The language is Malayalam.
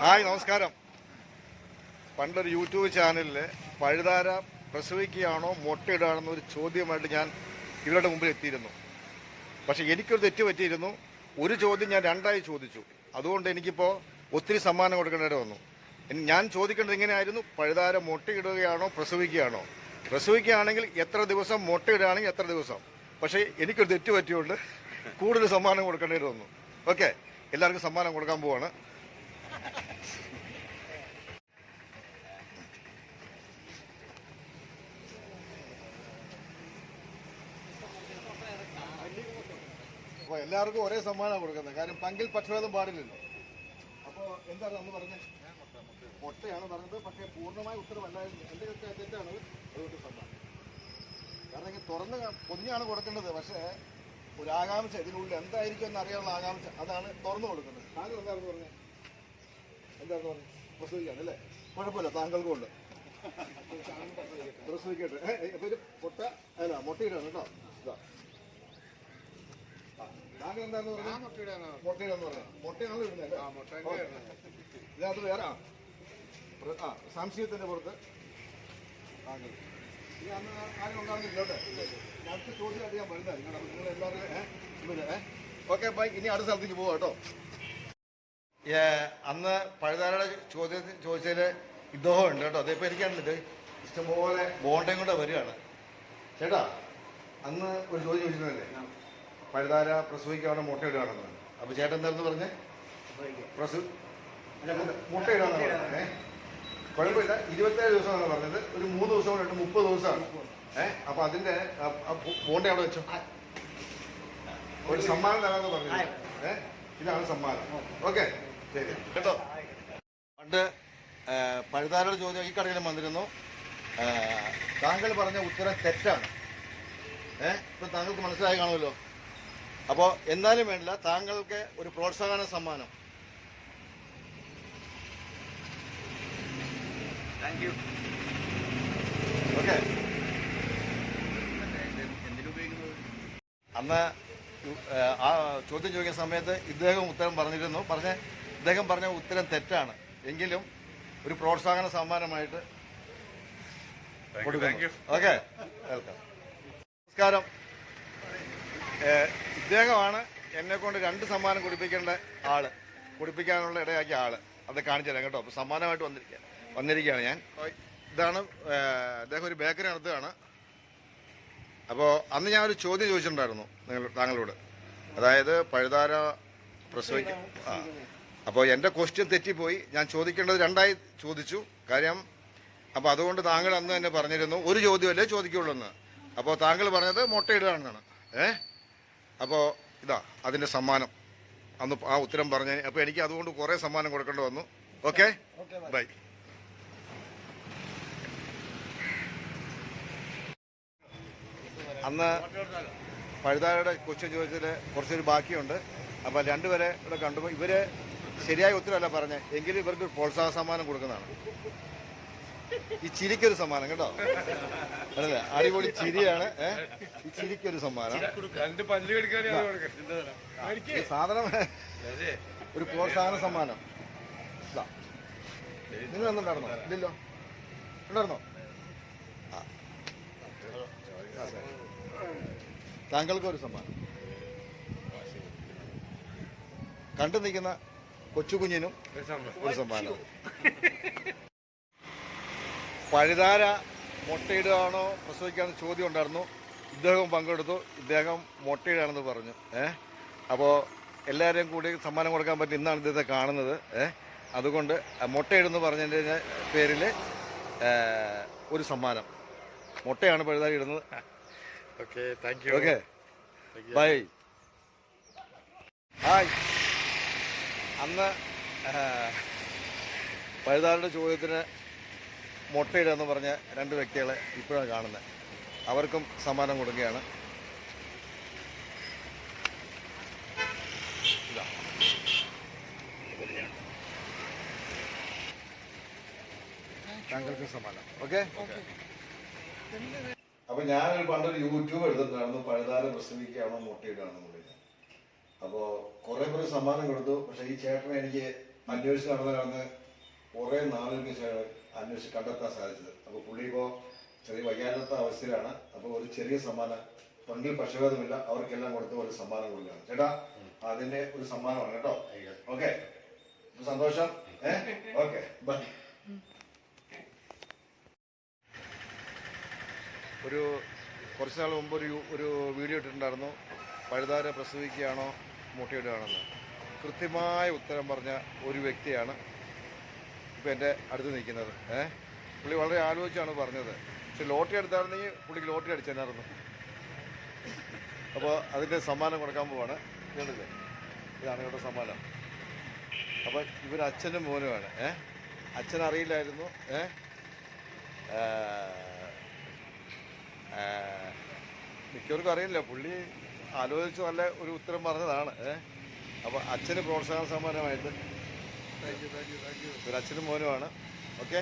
ഹായ് നമസ്കാരം. പണ്ടൊരു യൂട്യൂബ് ചാനലിൽ പഴുതാര പ്രസവിക്കുകയാണോ മുട്ടയിടാണെന്ന ഒരു ചോദ്യമായിട്ട് ഞാൻ ഇവരുടെ മുമ്പിൽ എത്തിയിരുന്നു. പക്ഷെ എനിക്കൊരു തെറ്റ് പറ്റിയിരുന്നു. ഒരു ചോദ്യം ഞാൻ രണ്ടായി ചോദിച്ചു. അതുകൊണ്ട് എനിക്കിപ്പോൾ ഒത്തിരി സമ്മാനം കൊടുക്കേണ്ടതായിട്ട് വന്നു. ഞാൻ ചോദിക്കേണ്ടത് ഇങ്ങനെയായിരുന്നു. പഴുതാര മുട്ടയിടുകയാണോ പ്രസവിക്കുകയാണോ? പ്രസവിക്കുകയാണെങ്കിൽ എത്ര ദിവസം മുട്ടയിടുകയാണെങ്കിൽ എത്ര ദിവസം? പക്ഷേ എനിക്കൊരു തെറ്റ് പറ്റിയുകൊണ്ട് കൂടുതൽ സമ്മാനം കൊടുക്കേണ്ടതായിട്ട് വന്നു. ഓക്കെ എല്ലാവർക്കും സമ്മാനം കൊടുക്കാൻ പോവാണ്. അപ്പൊ എല്ലാവർക്കും ഒരേ സമ്മാനമാണ് കൊടുക്കുന്നത്. കാര്യം പങ്കിൽ പക്ഷഭേദം പാടില്ലല്ലോ. അപ്പോൾ എന്താണ് അന്ന് പറഞ്ഞത്? മുട്ടയാണ് പറഞ്ഞത് പക്ഷേ പൂർണമായ ഉത്തരവല്ലായിരുന്നു എന്റെ ഒക്കെ അതുകൊണ്ട് സമ്മാനം. കാരണം ഇങ്ങനെ തുറന്ന് പൊതിഞ്ഞാണ് കൊടുക്കേണ്ടത്. പക്ഷേ ഒരു ആകാംക്ഷ ഇതിനുള്ളിൽ എന്തായിരിക്കും എന്ന് അറിയാനുള്ള ആകാംക്ഷ അതാണ് തുറന്നു കൊടുക്കുന്നത്. താങ്കൾ എന്തായിരുന്നു പറഞ്ഞത്? എന്തായിരുന്നു പറഞ്ഞത് പ്രസവിക്കാണ് അല്ലേ? കുഴപ്പമില്ല താങ്കൾക്കും ഉണ്ട് പ്രസവിക്കട്ടെ. ഏ, ഒരു മുട്ട അല്ല മുട്ടയിടാണ് കേട്ടോ. ഇതാ. താങ്കൾ എന്താന്ന് പറഞ്ഞത്. മുട്ടയിടാന്ന് പറഞ്ഞത് മുട്ടയാണല്ലോ ഇടുന്നത്? ഇതിനകത്ത് വേറെ ആ. സംശയത്തിന്റെ പുറത്ത്. താങ്കൾ ഇനി അന്ന് ആരും ഉണ്ടാകുന്നില്ല കേട്ടോ. അടുത്ത ചോദ്യം അറിയാൻ വരുന്നത്. നിങ്ങളുടെ നിങ്ങൾ എല്ലാവരും ഏഹ് ഓക്കെ ബൈ. ഇനി അടുത്ത സ്ഥലത്തേക്ക് പോവാം കേട്ടോ. അന്ന് പഴുതാരയുടെ ചോദ്യം ചോദിച്ചതിൽ ഇദ്ദേഹം ഉണ്ട് കേട്ടോ അതിപ്പോൾ ഇത് ഇഷ്ടംപോലെ ബോണ്ടയും കൂടെ വരികയാണ്. ചേട്ടാ അന്ന് ഒരു ചോദ്യം ചോദിച്ചിരുന്നല്ലേ? പഴുതാര പ്രസവിക്കാണോ മുട്ടയിടുകയാണെന്ന് അപ്പോൾ ചേട്ടൻ എന്തായിരുന്നു പറഞ്ഞേ? മുട്ട മുട്ടയിടാന്ന് പറഞ്ഞേ. കുഴപ്പമില്ല. ഇരുപത്തേഴ് ദിവസമാണ് പറഞ്ഞത്. ഒരു മൂന്ന് ദിവസം കൊണ്ട് മുപ്പത് ദിവസമാണ്. ഏഹ് അപ്പൊ അതിന്റെ ബോണ്ട അവിടെ വെച്ചോ? ഒരു സമ്മാനം തരാന്ന് പറഞ്ഞു ഏഹ് ഇതാണ് സമ്മാനം. ഓക്കെ. ശരി. കേട്ടോ? പണ്ട് പഴുതാരോട് ചോദ്യം ഈ കടയിലും വന്നിരുന്നു. താങ്കൾ പറഞ്ഞ ഉത്തരം തെറ്റാണ്. ഏഹ് ഇപ്പൊ താങ്കൾക്ക് മനസ്സിലായി കാണുമല്ലോ. അപ്പോൾ എന്നാലും വേണ്ടില്ല താങ്കൾക്ക് ഒരു പ്രോത്സാഹന സമ്മാനം. താങ്ക് യു ഓക്കെ എന്തിനുപയോഗിക്കുന്നത്? അന്ന് ആ ചോദ്യം ചോദിക്കുന്ന സമയത്ത് ഇദ്ദേഹം ഉത്തരം പറഞ്ഞിരുന്നു. പറഞ്ഞ ഇദ്ദേഹം പറഞ്ഞ ഉത്തരം തെറ്റാണ്. എങ്കിലും ഒരു പ്രോത്സാഹന സമ്മാനമായിട്ട് ഓക്കെ വെൽക്കം. നമസ്കാരം. ഇദ്ദേഹമാണ് എന്നെ കൊണ്ട് രണ്ട് സമ്മാനം കുടിപ്പിക്കേണ്ട ആൾ. കുടിപ്പിക്കാനുള്ള ഇടയാക്കിയ ആൾ. അത് കാണിച്ചു തരാം കേട്ടോ. അപ്പോൾ സമ്മാനമായിട്ട് വന്നിരിക്കുക വന്നിരിക്കുകയാണ് ഞാൻ. ഇതാണ് അദ്ദേഹം ഒരു ബേക്കറി നടത്തുകയാണ്. അപ്പോൾ അന്ന് ഞാൻ ഒരു ചോദ്യം ചോദിച്ചിട്ടുണ്ടായിരുന്നു നിങ്ങൾ താങ്കളോട്. അതായത് പഴുതാര പ്രസവിക്കും അപ്പോൾ എന്റെ ക്വസ്റ്റ്യൻ തെറ്റിപ്പോയി. ഞാൻ ചോദിക്കേണ്ടത് രണ്ടായി ചോദിച്ചു. കാര്യം അപ്പോൾ അതുകൊണ്ട് താങ്കൾ അന്ന് തന്നെ പറഞ്ഞിരുന്നു ഒരു ചോദ്യമല്ലേ ചോദിക്കുള്ളൂ എന്ന്. അപ്പോൾ താങ്കൾ പറഞ്ഞത് മുട്ടയിടുകയാണെന്നാണ്. ഏ? അപ്പോൾ ഇതാ അതിന്റെ സമ്മാനം. അന്ന് ആ ഉത്തരം പറഞ്ഞു അപ്പോൾ എനിക്ക് അതുകൊണ്ട് കുറേ സമ്മാനം കൊടുക്കേണ്ടി വന്നു. ഓക്കെ? ബൈ. അന്ന് പഴുതാരയുടെ ക്വസ്റ്റ്യൻ ചോദിച്ചതിൽ കുറച്ചൊരു ബാക്കിയുണ്ട്. അപ്പോൾ രണ്ടുപേരെ ഇവിടെ കണ്ടു. ഇവർ ശരിയായ ഉത്തരവല്ല പറഞ്ഞത് എങ്കിലും ഇവർക്ക് പ്രോത്സാഹന സമ്മാനം കൊടുക്കുന്നതാണ്. ഈ ചിരിക്കൊരു സമ്മാനം കേട്ടോ. അല്ലേ അടിപൊളി ചിരിയാണ്. ഈ ചിരിക്കൊരു സമ്മാനം. സാധനം ഒരു പ്രോത്സാഹന സമ്മാനം. നിങ്ങൾ ഒന്നുണ്ടായിരുന്നോ ഇല്ലല്ലോ. ഉണ്ടായിരുന്നോ? ആ. ആ, താങ്കൾക്ക് ഒരു സമ്മാനം. കണ്ടു നിൽക്കുന്ന കൊച്ചുകുഞ്ഞിനും ഒരു സമ്മാനം. പഴുതാര മുട്ടയിടുകയാണോ പ്രസവിക്കാന്ന് ചോദ്യം ഉണ്ടായിരുന്നു. ഇദ്ദേഹം പങ്കെടുത്തു. ഇദ്ദേഹം മുട്ടയിടാണെന്ന് പറഞ്ഞു. ഏഹ് അപ്പോൾ എല്ലാവരെയും കൂടി സമ്മാനം കൊടുക്കാൻ പറ്റി ഇന്നാണ് ഇദ്ദേഹത്തെ കാണുന്നത്. ഏഹ് അതുകൊണ്ട് മുട്ടയിടുന്നു പറഞ്ഞതിന്റെ പേരിൽ ഒരു സമ്മാനം. മുട്ടയാണ് പഴുതാര ഇടുന്നത്. Okay thank okay bye hi അന്ന് പഴുതാളുടെ ചോദ്യത്തിന് മുട്ടയിടുക പറഞ്ഞ രണ്ട് വ്യക്തികളെ ഇപ്പോഴാണ് കാണുന്നത് അവർക്കും സമ്മാനം കൊടുക്കുകയാണ്. താങ്കൾക്കും താങ്കൾക്ക് സമ്മാനം. ഓക്കെ അപ്പൊ ഞാനൊരു പണ്ടൊരു യൂട്യൂബ് എടുത്തിട്ടുണ്ടായിരുന്നു പഴുതാര പ്രസവിക്കുകയാണോ മുട്ടയിടാണോ എന്നുള്ളത് അപ്പോൾ കുറെ പേര് സമ്മാനം കൊടുത്തു പക്ഷെ ഈ ചേട്ടനെ എനിക്ക് അന്വേഷിച്ച് നടന്നതാണ് കുറെ നാളുകൾക്ക് ശേഷം അന്വേഷിച്ച് കണ്ടെത്താൻ സാധിച്ചത്. അപ്പൊ പുള്ളി ഇപ്പോ ചെറിയ വയ്യാത്ത അവസ്ഥയിലാണ്. അപ്പൊ ഒരു ചെറിയ സമ്മാനം തൊണ്ടിൽ പക്ഷപാതമില്ല അവർക്കെല്ലാം കൊടുത്ത് ഒരു സമ്മാനം കൊടുക്കുകയാണ്. ചേട്ടാ അതിന്റെ ഒരു സമ്മാനമാണ് കേട്ടോ. ഓക്കെ. സന്തോഷം. ഏഹ് ഓക്കെ. ബൈ. ഒരു കുറച്ച് നാൾ മുമ്പ് ഒരു ഒരു വീഡിയോ ഇട്ടിട്ടുണ്ടായിരുന്നു. പഴുതാര പ്രസവിക്കുകയാണോ മുട്ടയിടുകയാണെന്ന്. കൃത്യമായ ഉത്തരം പറഞ്ഞ ഒരു വ്യക്തിയാണ് ഇപ്പം എന്റെ അടുത്ത് നിൽക്കുന്നത്. ഏ? പുള്ളി വളരെ ആലോചിച്ചാണ് പറഞ്ഞത്. പക്ഷെ ലോട്ടറി എടുത്തായിരുന്നെങ്കിൽ പുള്ളിക്ക് ലോട്ടറി അടിച്ചെന്നായിരുന്നു. അപ്പോൾ അതിന്റെ സമ്മാനം കൊടുക്കാൻ പോവാണ്. കേട്ടില്ലേ? ഇതാണ് ഇവിടെ സമ്മാനം. അപ്പോൾ ഇവർ അച്ഛനും മോനുമാണ്. ഏ? അച്ഛൻ അറിയില്ലായിരുന്നു ഏ? ആ, ആ, മിക്കവർക്കും അറിയില്ല. പുള്ളി ആലോചിച്ച് നല്ല ഒരു ഉത്തരം പറഞ്ഞതാണ്. ഏഹ് അപ്പോൾ അച്ഛന് പ്രോത്സാഹന സമ്മാനമായിട്ട്. ഒരു അച്ഛനും മോനുമാണ്. ഓക്കെ?